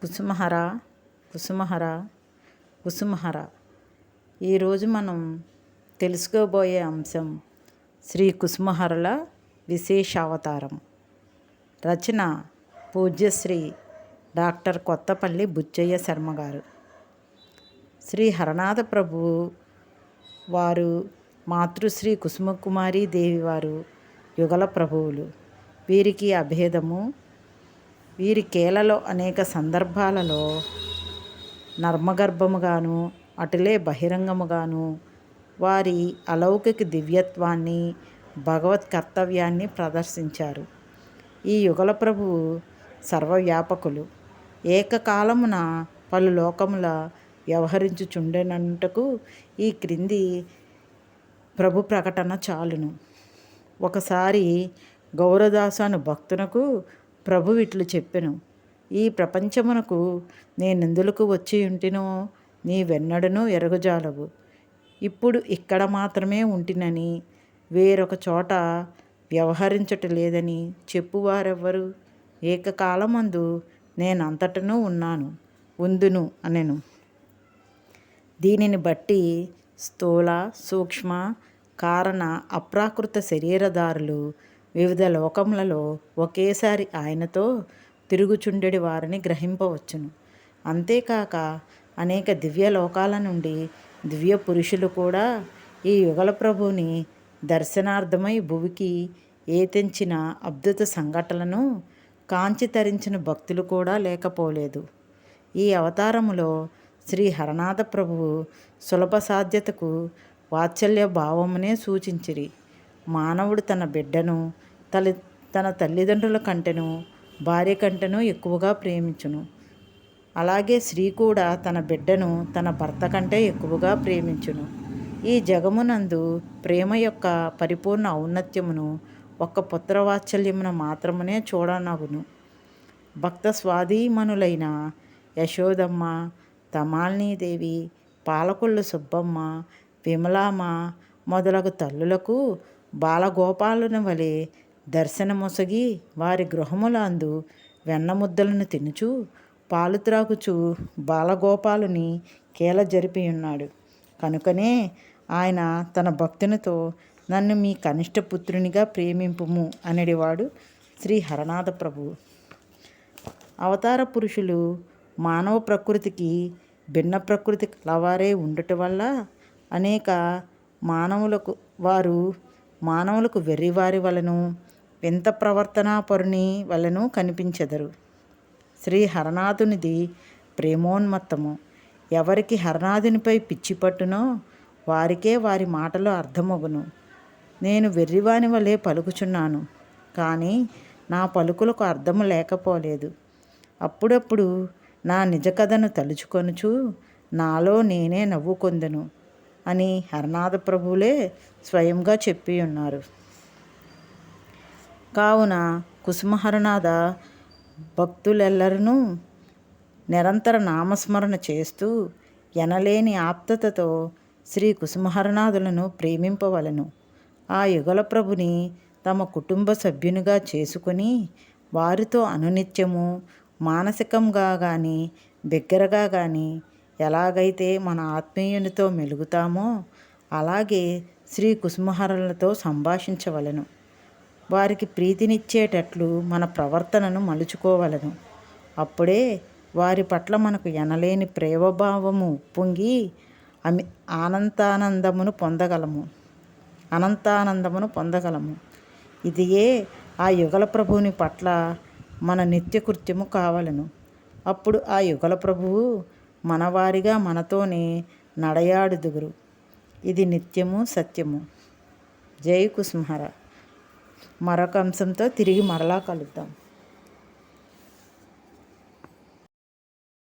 కుసుమహర కుసుమహర కుసుమహర. ఈరోజు మనం తెలుసుకోబోయే అంశం శ్రీ కుసుమహరల విశేషావతారం. రచన పూజ్యశ్రీ డాక్టర్ కొత్తపల్లి బుచ్చయ్య శర్మ గారు. శ్రీ హరనాథ ప్రభు వారు మాతృశ్రీ కుసుమకుమారి దేవి వారు యుగల ప్రభువులు. వీరికి అభేదము వీరి కేలలో అనేక సందర్భాలలో నర్మగర్భముగాను అటులే బహిరంగముగాను వారి అలౌకిక దివ్యత్వాన్ని భగవత్ కర్తవ్యాన్ని ప్రదర్శించారు. ఈ యుగల ప్రభువు సర్వవ్యాపకులు. ఏకకాలమున పలు లోకముల వ్యవహరించుచుండెనంటకు ఈ క్రింది ప్రభు ప్రకటన చాలును. ఒకసారి గౌరదాసు అను భక్తునకు ప్రభు ఇట్లు చెప్పెను. ఈ ప్రపంచమునకు నేనెందులకు వచ్చి ఉంటినో నీవెన్నడనూ ఎరగజాలవు. ఇప్పుడు ఇక్కడ మాత్రమే ఉంటినని వేరొక చోట వ్యవహరించట లేదని చెప్పువారెవ్వరు? ఏకకాలమందు నేనంతటను ఉన్నాను ఉందును అనెను. దీనిని బట్టి స్థూల సూక్ష్మ కారణ అప్రాకృత శరీరదారులు వివిధ లోకములలో ఒకేసారి ఆయనతో తిరుగుచుండెడి వారిని గ్రహింపవచ్చును. అంతేకాక అనేక దివ్య లోకాల నుండి దివ్య పురుషులు కూడా ఈ యుగల ప్రభుని దర్శనార్థమై భువికి ఏ తెంచిన అద్భుత సంఘటనలను కాంచి తరించిన భక్తులు కూడా లేకపోలేదు. ఈ అవతారములో శ్రీ హరనాథ ప్రభువు సులభ సాధ్యతకు వాత్సల్య భావమునే సూచించిరి. మానవుడు తన బిడ్డను తల్లి తన తల్లిదండ్రుల కంటెను భార్య కంటెను ఎక్కువగా ప్రేమించును. అలాగే స్త్రీ కూడా తన బిడ్డను తన భర్త కంటే ఎక్కువగా ప్రేమించును. ఈ జగమునందు ప్రేమ యొక్క పరిపూర్ణ ఔన్నత్యమును ఒక్క పుత్రవాత్సల్యమును మాత్రమునే చూడనగును. భక్త స్వాధీమనులైన యశోదమ్మ తమాల్నీదేవి పాలకొల్లు సుబ్బమ్మ విమలామ మొదలగు తల్లులకు బాలగోపాలుని వలె దర్శనమొసగి వారి గృహములందు వెన్నముద్దలను తినుచు పాలు త్రాగుచు బాలగోపాలుని కేల జరిపి ఉన్నాడు కనుకనే ఆయన తన భక్తునితో నన్ను మీ కనిష్ట పుత్రునిగా ప్రేమింపుము అనేవాడు శ్రీ హరనాథ ప్రభు. అవతార పురుషులు మానవ ప్రకృతికి భిన్న ప్రకృతి కలవారే ఉండటం వల్ల అనేక మానవులకు వారు మానవులకు వెర్రివారి వలను వింత ప్రవర్తనాపరుని వలన కనిపించెదరు. శ్రీ హరనాథునిది ప్రేమోన్మత్తము. ఎవరికి హరనాథునిపై పిచ్చి పట్టునో వారికే వారి మాటలు అర్థమగును. నేను వెర్రివాని వలె పలుకుచున్నాను కానీ నా పలుకులకు అర్థము లేకపోలేదు. అప్పుడప్పుడు నా నిజ కథను తలుచుకొనుచు నాలో నేనే నవ్వుకొందును అని హరనాథ ప్రభువులే స్వయంగా చెప్పి ఉన్నారు కావున కుసుమహరనాథ భక్తులెల్లరూ నిరంతర నామస్మరణ చేస్తూ ఎనలేని ఆప్తతతో శ్రీ కుసుమహరనాథులను ప్రేమింపవలను. ఆ యుగల ప్రభుని తమ కుటుంబ సభ్యునిగా చేసుకుని వారితో అనునిత్యము మానసికంగా కానీ బిగ్గరగా కానీ ఎలాగైతే మన ఆత్మీయునితో మెలుగుతామో అలాగే శ్రీ కుసుమహరలతో సంభాషించవలను. వారికి ప్రీతినిచ్చేటట్లు మన ప్రవర్తనను మలుచుకోవలను. అప్పుడే వారి పట్ల మనకు ఎనలేని ప్రేమభావము ఉప్పొంగి అమి ఆనంతానందమును పొందగలము. అనంతానందమును పొందగలము. ఇదియే ఆ యుగల ప్రభువుని పట్ల మన నిత్యకృత్యము కావలను. అప్పుడు ఆ యుగల ప్రభువు మనవారిగా మనతోనే నడయాడుదుగురు. ఇది నిత్యము సత్యము. జై కుసుమహర మరొక అంశంతో తిరిగి మరలా కలుద్దాం.